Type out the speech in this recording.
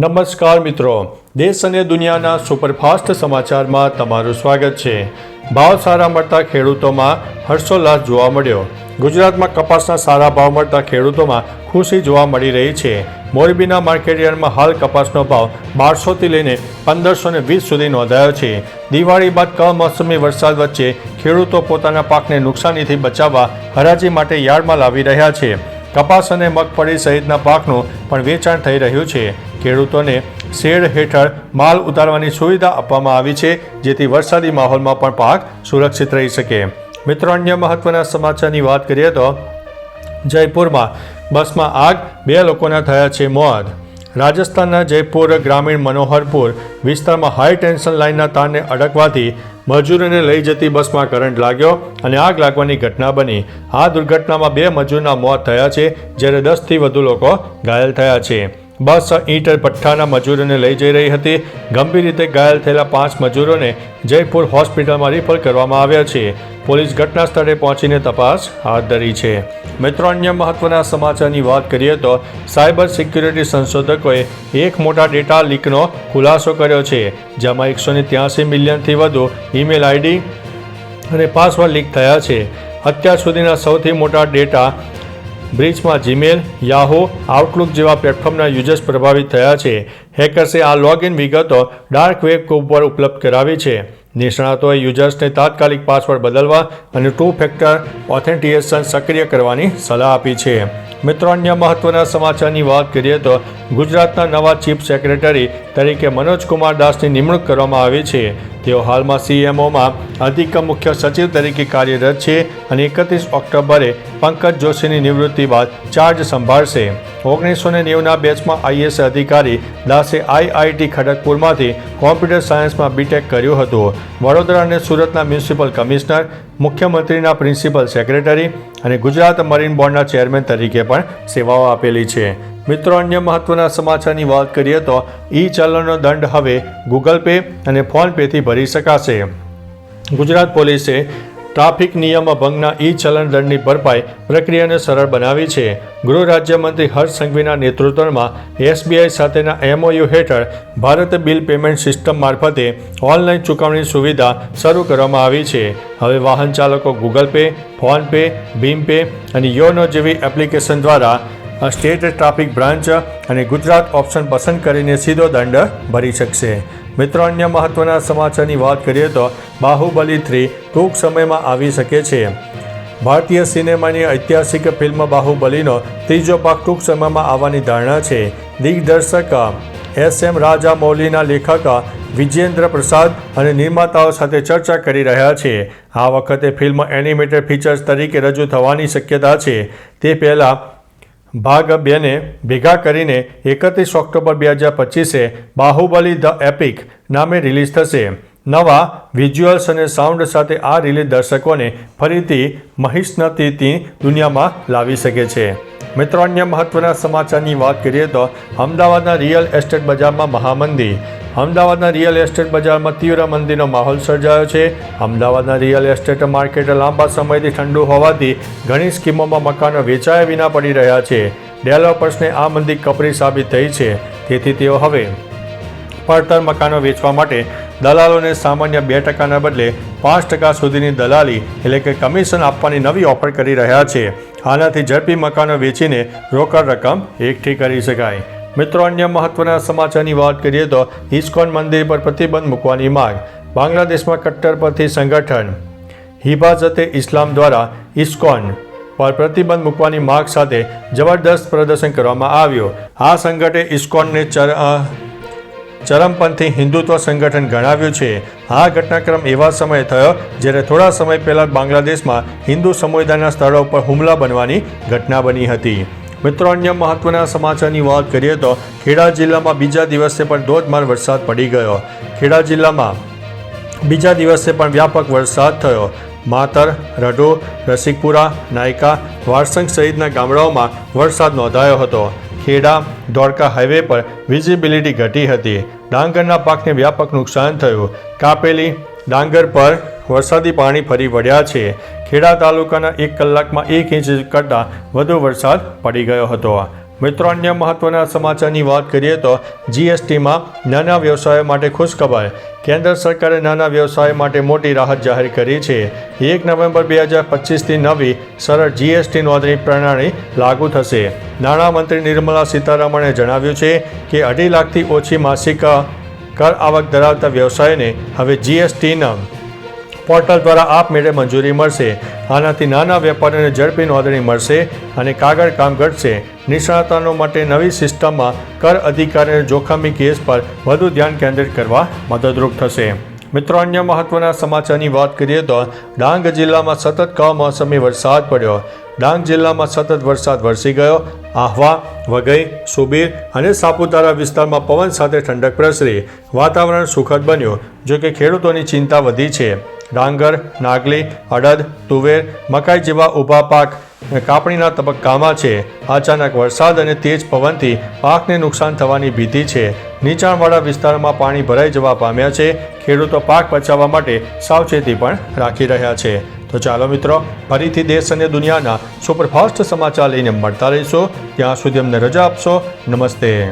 નમસ્કાર મિત્રો. દેશ અને દુનિયાના સુપરફાસ્ટ સમાચારમાં તમારું સ્વાગત છે. ભાવ સારા મળતા ખેડૂતોમાં હર્ષોલ્લાસ જોવા મળ્યો. ગુજરાતમાં કપાસના સારા ભાવ મળતા ખેડૂતોમાં ખુશી જોવા મળી રહી છે. મોરબીના માર્કેટયાર્ડમાં હાલ કપાસનો ભાવ બારસોથી લઈને પંદરસો ને વીસ સુધી નોંધાયો છે. દિવાળી બાદ કમોસમી વરસાદ વચ્ચે ખેડૂતો પોતાના પાકને નુકસાનીથી બચાવવા હરાજી માટે યાર્ડમાં લાવી રહ્યા છે. કપાસ અને મગફળી સહિતના પાકનું પણ વેચાણ થઈ રહ્યું છે. ખેડૂતોને શેડ હેઠળ માલ ઉતારવાની સુવિધા આપવામાં આવી છે, જેથી વરસાદી માહોલમાં પણ પાક સુરક્ષિત રહી શકે. મિત્રો, અન્ય મહત્વના સમાચારની વાત કરીએ તો જયપુરમાં બસમાં આગ, બે લોકોના થયા છે મોત. રાજસ્થાનના જયપુર ગ્રામીણ મનોહરપુર વિસ્તારમાં હાઈ ટેન્શન લાઇનના તારને અડકવાથી મજૂરોને લઈ જતી બસમાં કરંટ લાગ્યો અને આગ લાગવાની ઘટના બની. આ દુર્ઘટનામાં બે મજૂરના મોત થયા છે, જ્યારે દસથી વધુ લોકો ઘાયલ થયા છે. બસ ઈંટ પઠ્ઠાના મજૂરોને લઈ જઈ રહી હતી. ગંભીર રીતે ઘાયલ થયેલા પાંચ મજૂરોને જયપુર હોસ્પિટલમાં રિફર કરવામાં આવ્યા છે. પોલીસ ઘટના સ્થળે પહોંચીને તપાસ હાથ ધરી છે. મિત્રો, અન્ય મહત્વના સમાચારની વાત કરીએ તો સાયબર સિક્યુરિટી સંશોધકોએ એક મોટા ડેટા લીકનો ખુલાસો કર્યો છે, જેમાં એકસો ને ત્યાસી મિલિયનથી વધુ ઈમેલ આઈડી અને પાસવર્ડ લીક થયા છે. અત્યાર સુધીના સૌથી મોટા ડેટા બ્રિજમાં જીમેલ, યાહો, આઉટલુક જેવા પ્લેટફોર્મના યુઝર્સ પ્રભાવિત થયા છે. હેકર્સે આ લોગિન વિગતો ડાર્ક વેબ ઉપર ઉપલબ્ધ કરાવી છે. નિષ્ણાતોએ યુઝર્સને તાત્કાલિક પાસવર્ડ બદલવા અને ટુ ફેક્ટર ઓથેન્ટિકેશન સક્રિય કરવાની સલાહ આપી છે. મિત્રો, અન્ય મહત્વના સમાચારની વાત કરીએ તો ગુજરાતના નવા ચીફ સેક્રેટરી તરીકે મનોજકુમાર દાસની નિમણૂક કરવામાં આવી છે. તેઓ હાલમાં સીએમઓમાં અધિક મુખ્ય સચિવ તરીકે કાર્યરત છે અને એકત્રીસ ઓક્ટોબરે પંકજ જોશીની નિવૃત્તિ બાદ ચાર્જ સંભાળશે. ઓગણીસો ને નેવુંના બેચમાં આઈએસ અધિકારી દાસે આઈઆઈટી ખડગપુરમાંથી કોમ્પ્યુટર સાયન્સમાં બીટેક કર્યું હતું. વડોદરા અને સુરતના મ્યુનિસિપલ કમિશનર, મુખ્યમંત્રીના પ્રિન્સિપલ સેક્રેટરી અને ગુજરાત મરીન બોર્ડના ચેરમેન તરીકે પણ સેવાઓ આપેલી છે. મિત્રો, અન્ય મહત્વના સમાચારની વાત કરીએ તો ઈ ચલણનો દંડ હવે ગૂગલ પે અને ફોન પેથી ભરી શકાશે. ગુજરાત પોલીસે ટ્રાફિક નિયમ ભંગના ઈ ચલણ દંડની ભરપાઈ પ્રક્રિયાને સરળ બનાવી છે. ગૃહ રાજ્યમંત્રી હર્ષ સંઘવીના નેતૃત્વમાં એસબીઆઈ સાથેના એમઓયુ હેઠળ ભારત બિલ પેમેન્ટ સિસ્ટમ મારફતે ઓનલાઈન ચૂકવણી સુવિધા શરૂ કરવામાં આવી છે. હવે વાહન ચાલકો ગૂગલ પે ફોનપે ભીમ પે અને યોનો જેવી એપ્લિકેશન દ્વારા સ્ટેટ ટ્રાફિક બ્રાન્ચ અને ગુજરાત ઓપ્શન પસંદ કરીને સીધો દંડ ભરી શકશે. મિત્રો, અન્ય મહત્વના સમાચારની વાત કરીએ તો બાહુબલી થ્રી ટૂંક સમયમાં આવી શકે છે. ભારતીય સિનેમાની ઐતિહાસિક ફિલ્મ બાહુબલીનો ત્રીજો ભાગ ટૂંક સમયમાં આવવાની ધારણા છે. દિગ્દર્શક એસ એમ રાજા મૌલીના લેખક વિજેન્દ્ર પ્રસાદ અને નિર્માતાઓ સાથે ચર્ચા કરી રહ્યા છે. આ વખતે ફિલ્મ એનિમેટેડ ફીચર્સ તરીકે રજૂ થવાની શક્યતા છે. તે પહેલાં ભાગ બેને ભેગા કરીને એકત્રીસ ઓક્ટોબર બે હજાર પચીસે બાહુબલી ધ એપિક નામે રિલીઝ થશે. નવા વિઝ્યુઅલ્સ અને સાઉન્ડ સાથે આ રિલીઝ દર્શકોને ફરીથી મહિષ્ણતીની દુનિયામાં લાવી શકે છે. મિત્રો, અન્ય મહત્વના સમાચારની વાત કરીએ તો અમદાવાદના રિયલ એસ્ટેટ બજારમાં મહામંદી અમદાવાદના રિયલ એસ્ટેટ બજારમાં તીવ્ર મંદીનો માહોલ સર્જાયો છે. અમદાવાદના રિયલ એસ્ટેટ માર્કેટ લાંબા સમયથી ઠંડુ હોવાથી ઘણી સ્કીમોમાં મકાનો વેચાયા વિના પડી રહ્યા છે. ડેવલપર્સને આ મંદી કપરી સાબિત થઈ છે. તેથી તેઓ હવે પડતર મકાનો વેચવા માટે દલાલોને સામાન્ય બે ટકાના બદલે પાંચ ટકા સુધીની દલાલી એટલે કે કમિશન આપવાની નવી ઓફર કરી રહ્યા છે. આનાથી ઝડપી મકાનો વેચીને રોકડ રકમ એકઠી કરી શકાય. મિત્રો, અન્ય મહત્વના સમાચારની વાત કરીએ તો ઇસ્કોન મંદિર પર પ્રતિબંધ મૂકવાની માંગ, બાંગ્લાદેશમાં કટ્ટરપંથી સંગઠન. હિફાઝતે ઇસ્લામ દ્વારા ઇસ્કોન પર પ્રતિબંધ મૂકવાની માંગ સાથે જબરદસ્ત પ્રદર્શન કરવામાં આવ્યું. આ સંગઠને ઇસ્કોનને ચર ચરમપંથી હિન્દુત્વ સંગઠન ગણાવ્યું છે. આ ઘટનાક્રમ એવા સમયે થયો જ્યારે થોડા સમય પહેલાં બાંગ્લાદેશમાં હિન્દુ સમુદાયના સ્થળો પર હુમલા બનવાની ઘટના બની હતી. મિત્રો, અન્ય મહત્વના સમાચારની વાત કરીએ તો ખેડા જિલ્લામાં બીજા દિવસે પણ ધોધમાર વરસાદ પડી ગયો. ખેડા જિલ્લામાં બીજા દિવસે પણ વ્યાપક વરસાદ થયો. માતર, રઢો, રસિકપુરા, નાયકા, વારસંગ સહિતના ગામડાઓમાં વરસાદ નોંધાયો હતો. ખેડા ધોળકા હાઈવે પર વિઝિબિલિટી ઘટી હતી. ડાંગરના પાકને વ્યાપક નુકસાન થયું. કાપેલી, ડાંગર પર વરસાદી પાણી ફરી વળ્યા છે. ખેડા તાલુકાના એક કલાકમાં એક ઇંચ કરતાં વધુ વરસાદ પડી ગયો હતો. મિત્રો, અન્ય મહત્વના સમાચારની વાત કરીએ તો જીએસટીમાં નાના વ્યવસાયો માટે ખુશખબર. કેન્દ્ર સરકારે નાના વ્યવસાય માટે મોટી રાહત જાહેર કરી છે. એક નવેમ્બર બે હજાર પચીસથી નવી સરળ જીએસટી નોંધણી પ્રણાલી લાગુ થશે. નાણામંત્રી નિર્મલા સીતારમણે જણાવ્યું છે કે અઢી લાખથી ઓછી માસિક કર આવક ધરાવતા વ્યવસાયને હવે જીએસટીના પોર્ટલ દ્વારા આપમેળે મંજૂરી મળશે. આનાથી નાના વેપારીઓને ઝડપી નોંધણી મળશે અને કાગળ કામ ઘટશે. નિષ્ણાતાનો માટે નવી સિસ્ટમમાં કર અધિકારીને જોખમી કેસ પર વધુ ધ્યાન કેન્દ્રિત કરવા મદદરૂપ થશે. મિત્રો, અન્ય મહત્વના સમાચારની વાત કરીએ તો ડાંગ જિલ્લામાં સતત કમોસમી વરસાદ પડ્યો. ડાંગ જિલ્લામાં સતત વરસાદ વરસી ગયો. આહવા, વઘઈ, સુબીર અને સાપુતારા વિસ્તારમાં પવન સાથે ઠંડક પ્રસરી. વાતાવરણ સુખદ બન્યું જો કે ખેડૂતોની ચિંતા વધી છે. ડાંગર, નાગલી, અડદ, તુવેર, મકાઈ જેવા ઊભા પાક કાપણીના તબક્કામાં છે. અચાનક વરસાદ અને તેજ પવનથી પાકને નુકસાન થવાની ભીતિ છે. નીચાણવાળા વિસ્તારોમાં પાણી ભરાઈ જવા પામ્યા છે. ખેડૂતો પાક બચાવવા માટે સાવચેતી પણ રાખી રહ્યા છે. તો ચાલો મિત્રો, ફરીથી દેશ અને દુનિયાના સુપરફાસ્ટ સમાચાર લઈને મળતા રહીશું. ત્યાં સુધી અમને રજા આપશો. નમસ્તે.